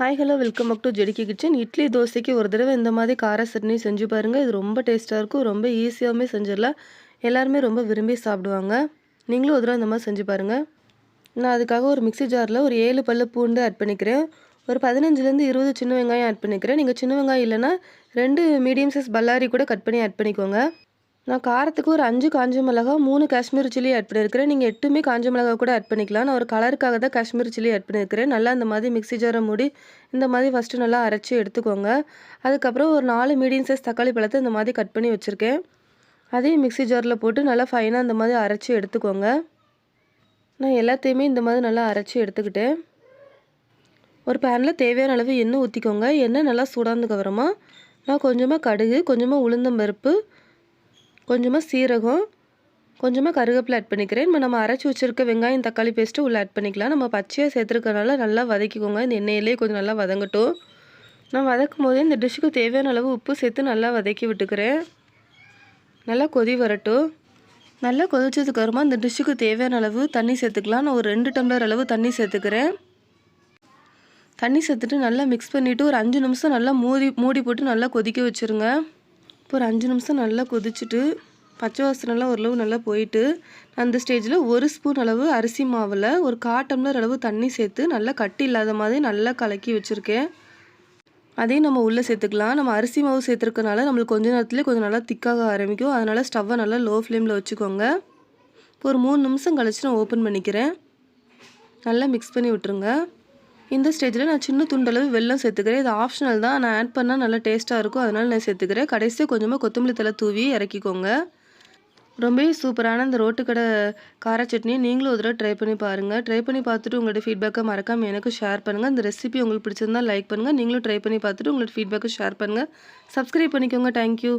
Hi hello welcome back to ஜெடிக்கி kitchen idli தோசைக்கு ஒரு தடவை இந்த மாதிரி கார சட்னி செஞ்சு பாருங்கள் இது ரொம்ப டேஸ்ட்டாக இருக்கும். ரொம்ப ஈஸியாகவுமே செஞ்சிடலாம் எல்லாருமே ரொம்ப விரும்பி சாப்பிடுவாங்க. நீங்களும் ஒரு தடவை இந்த மாதிரி செஞ்சு பாருங்கள் நான் அதுக்காக ஒரு மிக்சி ஜாரில் ஒரு ஏழு பல்லு பூண்டு ஆட் பண்ணிக்கிறேன். ஒரு பதினஞ்சுலேருந்து இருபது சின்ன வெங்காயம் ஆட் பண்ணிக்கிறேன். நீங்கள் சின்ன வெங்காயம் இல்லைன்னா ரெண்டு மீடியம் சைஸ் பல்லாரி கூட கட் பண்ணி ஆட் பண்ணிக்கோங்க. நான் காரத்துக்கு ஒரு அஞ்சு காஞ்ச மிளகா மூணு காஷ்மீர் சில்லி ஆட் பண்ணியிருக்கிறேன் நீங்கள் எட்டுமே காஞ்ச மிளகா கூட ஆட் பண்ணிக்கலாம். நான் ஒரு கலருக்காக தான் காஷ்மீர் சில்லி ஆட் பண்ணியிருக்கிறேன் நல்லா இந்த மாதிரி மிக்ஸி ஜாரை மூடி இந்த மாதிரி ஃபஸ்ட்டு நல்லா அரைச்சி எடுத்துக்கோங்க. அதுக்கப்புறம் ஒரு நாலு மீடியம் சைஸ் தக்காளி பழத்தை இந்த மாதிரி கட் பண்ணி வச்சுருக்கேன். அதையும் மிக்ஸி ஜாரில் போட்டு நல்லா ஃபைனாக இந்த மாதிரி அரைச்சி எடுத்துக்கோங்க. நான் எல்லாத்தையுமே இந்த மாதிரி நல்லா அரைச்சி எடுத்துக்கிட்டேன். ஒரு பேனில் தேவையான அளவு எண்ணெய் ஊற்றிக்கோங்க எண்ணெய் நல்லா சூடானதுக்கு அப்புறமா நான் கொஞ்சமாக கடுகு கொஞ்சமாக உளுந்தம்பருப்பு கொஞ்சமாக சீரகம் கொஞ்சமாக கருவேப்பிலை ஆட் பண்ணிக்கிறேன். இப்போ நம்ம அரைச்சி வச்சுருக்க வெங்காயம் தக்காளி பேஸ்ட்டு உள்ளே ஆட் பண்ணிக்கலாம். நம்ம பச்சையாக சேர்த்துருக்கனால நல்லா வதக்கிக்கோங்க. இந்த எண்ணெயிலே கொஞ்சம் நல்லா வதங்கட்டும். நான் வதக்கும் போதே இந்த டிஷ்ஷுக்கு தேவையான அளவு உப்பு சேர்த்து நல்லா வதக்கி விட்டுக்கிறேன். நல்லா கொதி வரட்டும். நல்லா கொதிச்சதுக்கு அப்புறமா இந்த டிஷ்ஷுக்கு தேவையான அளவு தண்ணி சேர்த்துக்கலாம். நான் ஒரு ரெண்டு டம்ளர் அளவு தண்ணி சேர்த்துக்கிறேன். தண்ணி சேர்த்துட்டு நல்லா மிக்ஸ் பண்ணிவிட்டு ஒரு அஞ்சு நிமிஷம் நல்லா மூடி மூடி போட்டு நல்லா கொதிக்க வச்சுருங்க. இப்போ ஒரு அஞ்சு நிமிஷம் நல்லா கொதிச்சுட்டு பச்சை வாசனைலாம் ஓரளவு நல்லா போயிட்டு அந்த ஸ்டேஜில் ஒரு ஸ்பூன் அளவு அரிசி மாவில் ஒரு கா டம்ளர் அளவு தண்ணி சேர்த்து நல்லா கட்டி இல்லாத மாதிரி நல்லா கலக்கி வச்சுருக்கேன். அதையும் நம்ம உள்ளே சேர்த்துக்கலாம். நம்ம அரிசி மாவு சேர்த்துருக்கனால நம்மளுக்கு கொஞ்ச நேரத்துலேயே கொஞ்சம் நல்லா திக்காக ஆரம்பிக்கும். அதனால் ஸ்டவ்வை நல்லா லோ ஃப்ளேமில் வச்சுக்கோங்க. இப்போ ஒரு மூணு நிமிஷம் கழிச்சு நான் ஓப்பன் பண்ணிக்கிறேன். நல்லா மிக்ஸ் பண்ணி விட்டுருங்க. இந்த ஸ்டேஜில் நான் சின்ன துண்டளவு வெள்ளம் சேர்த்துக்கிறேன். இது ஆப்ஷனல் தான். நான் ஆட் பண்ணால் நல்லா டேஸ்ட்டாக இருக்கும். அதனால் நான் சேர்த்துக்கிறேன். கடைசியாக கொஞ்சமாக கொத்தமல்லி தலை தூவி இறக்கிக்கோங்க. ரொம்பவே சூப்பரான இந்த ரோட்டுக்கடை கார சட்னி நீங்களும் ஒரு தடவை ட்ரை பண்ணி பாருங்கள் ட்ரை பண்ணி பார்த்துட்டு உங்களோட ஃபீட்பேக்கை மறக்காமல் எனக்கு ஷேர் பண்ணுங்கள் இந்த ரெசிபி உங்களுக்கு பிடிச்சிருந்தால் லைக் பண்ணுங்கள் நீங்களும் ட்ரை பண்ணி பார்த்துட்டு உங்களோட ஃபீட்பேக்கை ஷேர் பண்ணுங்கள் சப்ஸ்கிரைப் பண்ணிக்கோங்க. தேங்க்யூ